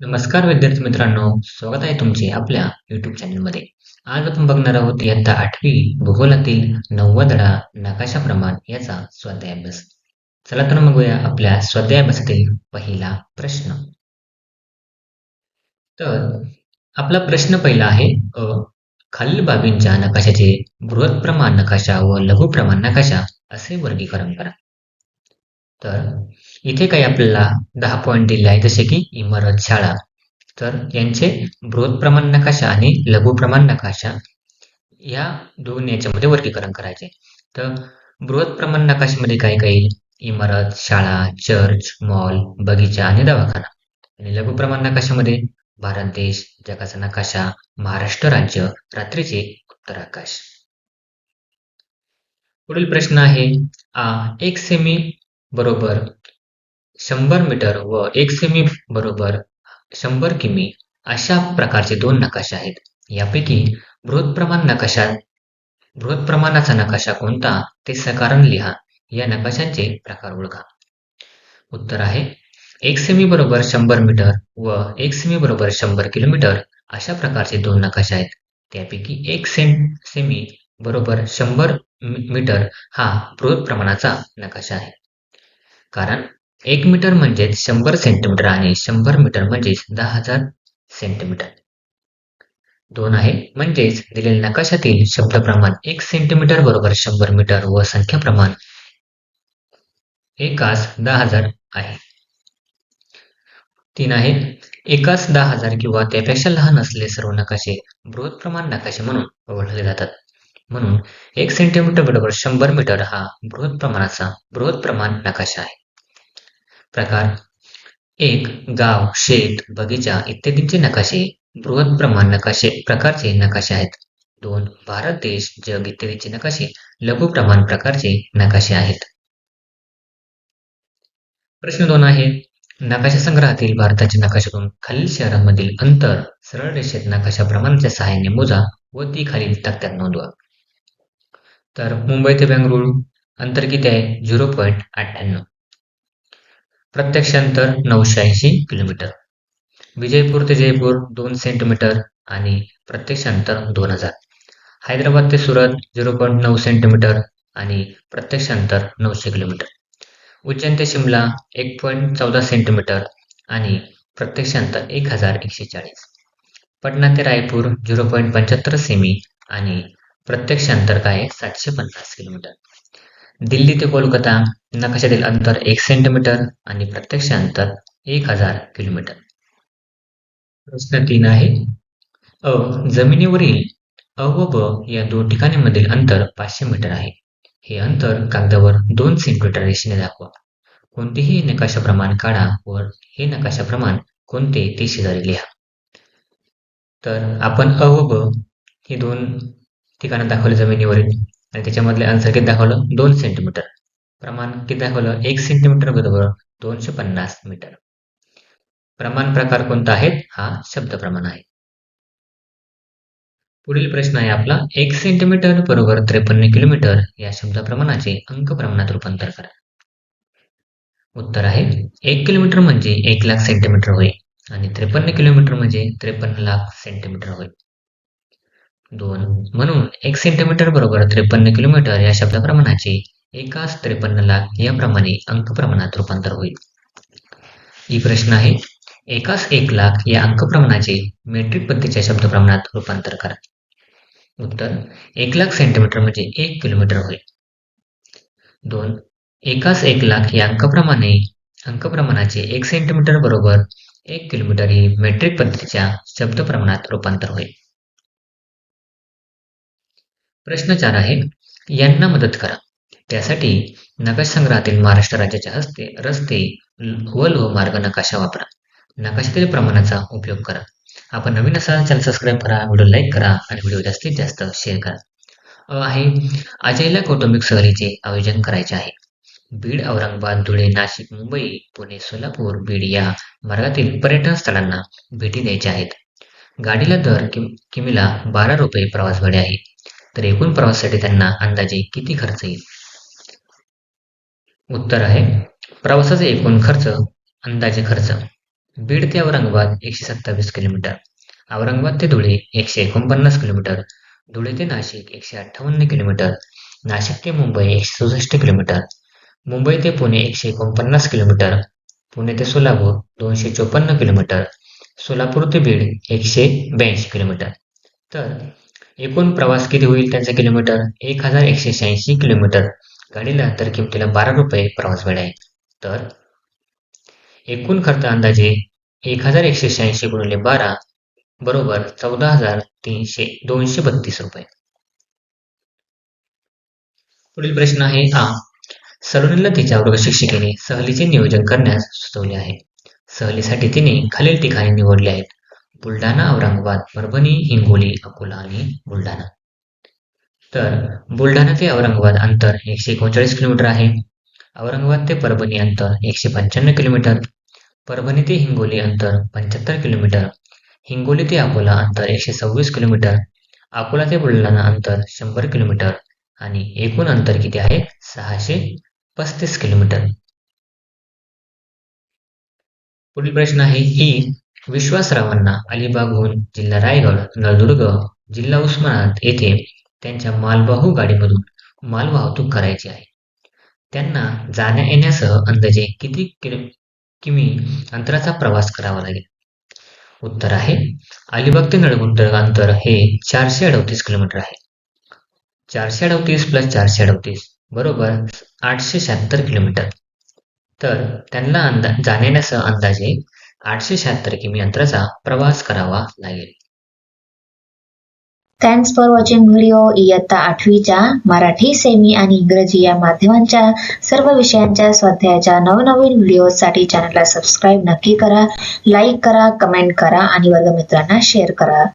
नमस्कार विद्यार्थी मित्रांनो स्वागत आहे तुमचे आपल्या युट्यूब चॅनलमध्ये आज आपण बघणार आहोत इयत्ता आठवी भूगोलातील नववा धडा नकाशा प्रमाण याचा स्वाध्याय अभ्यास चला तर बघूया आपल्या स्वाध्याय अभ्यासातील पहिला प्रश्न. तर आपला प्रश्न पहिला आहे अ खालील बाबींच्या नकाशाचे बृहत प्रमाण नकाशा व लघु प्रमाण नकाशा असे वर्गीकरण करा. तर इथे काही आपल्याला दहा पॉईंट दिले आहे जसे की इमारत शाळा. तर यांचे बृहत प्रमाण नकाशा आणि लघु प्रमाण नकाशा या दोन याच्यामध्ये वर्गीकरण करायचे. तर बृहत प्रमाण नकाशामध्ये काय काही इमारत शाळा चर्च मॉल बगीचा आणि दवाखाना. आणि लघु प्रमाण नकाशामध्ये भारत देश जगाचा नकाशा महाराष्ट्र राज्य रात्रीचे उत्तर आकाश. पुढील प्रश्न आहे आ एक सेमी बरोबर. शंभर मीटर व एक सेमी बरोबर शंभर किमी अशा प्रकारचे दोन नकाशे आहेत. यापैकी बृहत प्रमाण नकाशा बृहत प्रमाणाचा नकाशा कोणता ते सकारण लिहा. या नकाशांचे प्रकार ओळखा. उत्तर आहे एक सेमी बरोबर शंभर मीटर व एक सेमी बरोबर शंभर किलोमीटर अशा प्रकारचे दोन नकाशे आहेत. त्यापैकी एक सेम सेमी बरोबर शंभर मीटर हा बृहत प्रमाणाचा नकाशा आहे. कारण एक मीटर म्हणजेच शंभर सेंटीमीटर आणि शंभर मीटर म्हणजेच दहा हजार सेंटीमीटर. दोन आहे म्हणजेच दिलेल्या नकाशातील शब्द प्रमाण एक सेंटीमीटर बरोबर शंभर मीटर व संख्या प्रमाण एकास दहा हजार आहे. तीन आहे एकास दहा हजार किंवा त्यापेक्षा लहान असले सर्व नकाशे बृहत प्रमाण नकाशे म्हणून ओळखले जातात. म्हणून एक सेंटीमीटर बरोबर शंभर मीटर हा बृहत प्रमाणाचा बृहत प्रमाण नकाशा आहे. प्रकार. एक गाव शेत बगीचा इत्यादींचे नकाशे बृहत प्रमाण नकाशे प्रकारचे नकाशे आहेत. दोन भारत देश जग इत्यादीचे नकाशे लघु प्रमाण प्रकारचे नकाशे आहेत. प्रश्न दोन आहे. नकाशा संग्रहातील भारताच्या नकाशातून खालील शहरांमधील अंतर सरळ रेषेत नकाशा प्रमाणाच्या सहाय्याने मोजा व ती खालील तक्त्यात नोंदवा. तर मुंबई ते बेंगळुरू अंतर किती आहे? झिरो पॉईंट अठ्ठ्याण्णव. प्रत्यक्ष अंतर नऊशे ऐंशी किलोमीटर. विजयपूर ते जयपूर दोन सेंटीमीटर आणि प्रत्यक्ष अंतर दोन हजार. हैदराबाद ते सुरत झिरो पॉईंट नऊ सेंटीमीटर आणि प्रत्यक्ष अंतर नऊशे किलोमीटर. उज्जैन ते शिमला एक पॉईंट चौदा सेंटीमीटर आणि प्रत्यक्ष अंतर एक हजार एकशे चाळीस. पटना ते रायपूर झिरो पॉईंट पंच्याहत्तर सेमी आणि प्रत्यक्ष अंतर काय आहे? सातशे पन्नास किलोमीटर. दिल्ली ते कोलकाता नकाशातील अंतर? एक सेंटीमीटर आणि प्रत्यक्ष अंतर एक हजार किलोमीटर. प्रश्न तीन आहे. अ जमिनीवरील अ व ब या दोन ठिकाणीमधील अंतर पाचशे मीटर आहे. हे अंतर कागदावर दोन सेंटीमीटर रेषेने दाखवा. कोणतेही नकाशा प्रमाण काढा व हे नकाशा प्रमाण कोणते ते शेजारी लिहा. तर आपण अ व ब हे दोन ठिकाणं दाखवले जमिनीवरील. आणि त्याच्यामधले अंतर किती दाखवलं? दोन सेंटीमीटर प्रमाण किती दाखवलं? एक सेंटीमीटर बरोबर दोनशे पन्नास मीटर प्रमाण प्रकार कोणता आहे? हा शब्द प्रमाण आहे. पुढील प्रश्न आहे आपला. एक सेंटीमीटर बरोबर त्रेपन्न किलोमीटर या शब्द प्रमाणाचे अंक प्रमाणात रूपांतर करा. उत्तर आहे एक किलोमीटर म्हणजे एक लाख सेंटीमीटर होय आणि त्रेपन्न किलोमीटर म्हणजे त्रेपन्न लाख सेंटीमीटर होय. दोन. म्हणून एक सेंटीमीटर बरोबर त्रेपन्न किलोमीटर या शब्दप्रमाणाचे एकाच त्रेपन्न लाख याप्रमाणे अंक प्रमाणात रूपांतर होईल. ही प्रश्न आहे. एकाच एक लाख या अंक प्रमाणाचे मेट्रिक पद्धतीच्या शब्द प्रमाणात रूपांतर करा. उत्तर एक लाख सेंटीमीटर म्हणजे एक किलोमीटर होईल दोन एकाच एक लाख या अंकप्रमाणे अंक प्रमाणाचे एक सेंटीमीटर बरोबर एक किलोमीटर ही मेट्रिक पद्धतीच्या शब्द प्रमाणात रूपांतर होईल. प्रश्न चार आहे यांना मदत करा. त्यासाठी नकाश संग्रहातील महाराष्ट्र राज्याच्या हस्ते रस्ते व लोहमार्ग नकाशा वापरा. नकाशातील प्रमाणाचा उपयोग करा. आपण नवीन असाल चॅनल सबस्क्राईब करा व्हिडिओ लाईक करा आणि व्हिडिओ जास्तीत जास्त शेअर करा. अ आहे अजयला कौटुंबिक सहलीचे आयोजन करायचे आहे. बीड औरंगाबाद धुळे नाशिक मुंबई पुणे सोलापूर बीड या मार्गातील पर्यटन स्थळांना भेटी द्यायच्या आहेत. गाडीला दर किम किमीला बारा रुपये प्रवास भाडे आहे. तर एकूण प्रवासासाठी त्यांना अंदाजे किती खर्च येईल? उत्तर आहे प्रवासाचा एकूण खर्च अंदाजे खर्च बीड ते औरंगाबाद एकशे सत्तावीस किलोमीटर औरंगाबाद ते धुळे एकशे एकोणपन्नास किलोमीटर धुळे ते नाशिक एकशे अठ्ठावन्न किलोमीटर नाशिक ते मुंबई एकशे चौसष्ट किलोमीटर मुंबई ते पुणे एकशे एकोणपन्नास किलोमीटर पुणे ते सोलापूर दोनशे चोपन्न किलोमीटर सोलापूर ते बीड एकशे ब्याऐंशी किलोमीटर. तर एकूण प्रवास किती होईल त्यांचा किलोमीटर? एक हजार एकशे शहाऐंशी किलोमीटर. गाडीला तर किमतीला बारा रुपये प्रवास वेळ आहे. तर एकूण खर्च अंदाजे एक हजार एकशे शहाऐंशी गुणिले बारा बरोबर चौदा हजार तीनशे दोनशे बत्तीस रुपये. पुढील प्रश्न आहे आ. सलोनीला तिच्या वर्ग शिक्षिकेने सहलीचे नियोजन करण्यास सुचवले आहे. सहलीसाठी तिने खालील ठिकाणे निवडली आहेत. बुलढाणा औरंगाबाद परभणी हिंगोली अकोला आणि बुलढाणा. तर बुलढाणा ते औरंगाबाद अंतर एकशे एकोणचाळीस किलोमीटर आहे. औरंगाबाद ते परभणी अंतर एकशे पंच्याण्णव किलोमीटर. परभणी ते हिंगोली अंतर पंच्याहत्तर किलोमीटर. हिंगोली ते अकोला अंतर एकशे सव्वीस किलोमीटर. अकोला ते बुलढाणा अंतर शंभर किलोमीटर. आणि एकूण अंतर किती आहे? सहाशे पस्तीस किलोमीटर. पुढील प्रश्न आहे की विश्वासरावांना अलिबागहून जिल्हा रायगड नळदुर्ग जिल्हा उस्मानाबाद येथे त्यांच्या मालवाहू गाडीमधून मालवाहतूक करायची आहे. त्यांना जाण्या येण्यासह अंदाजे किती किलो किमी अंतराचा प्रवास करावा लागेल? उत्तर आहे अलिबाग ते नळगुंड अंतर हे चारशे अडतीस किलोमीटर आहे. चारशे अडतीस प्लस चारशे अडतीस बरोबर आठशे शहात्तर किलोमीटर. तर त्यांना अंदा जाण्यासह अंदाजे आठशे शहात्तर किमी अंतराचा प्रवास करावा लागेल. थँक्स फॉर वॉचिंग व्हिडिओ इयत्ता आठवीच्या मराठी सेमी आणि इंग्रजी या माध्यमांच्या सर्व विषयांच्या स्वाध्यायाच्या नवनवीन व्हिडिओसाठी चॅनलला सबस्क्राईब नक्की करा लाईक करा कमेंट करा आणि वर्गमित्रांना शेअर करा.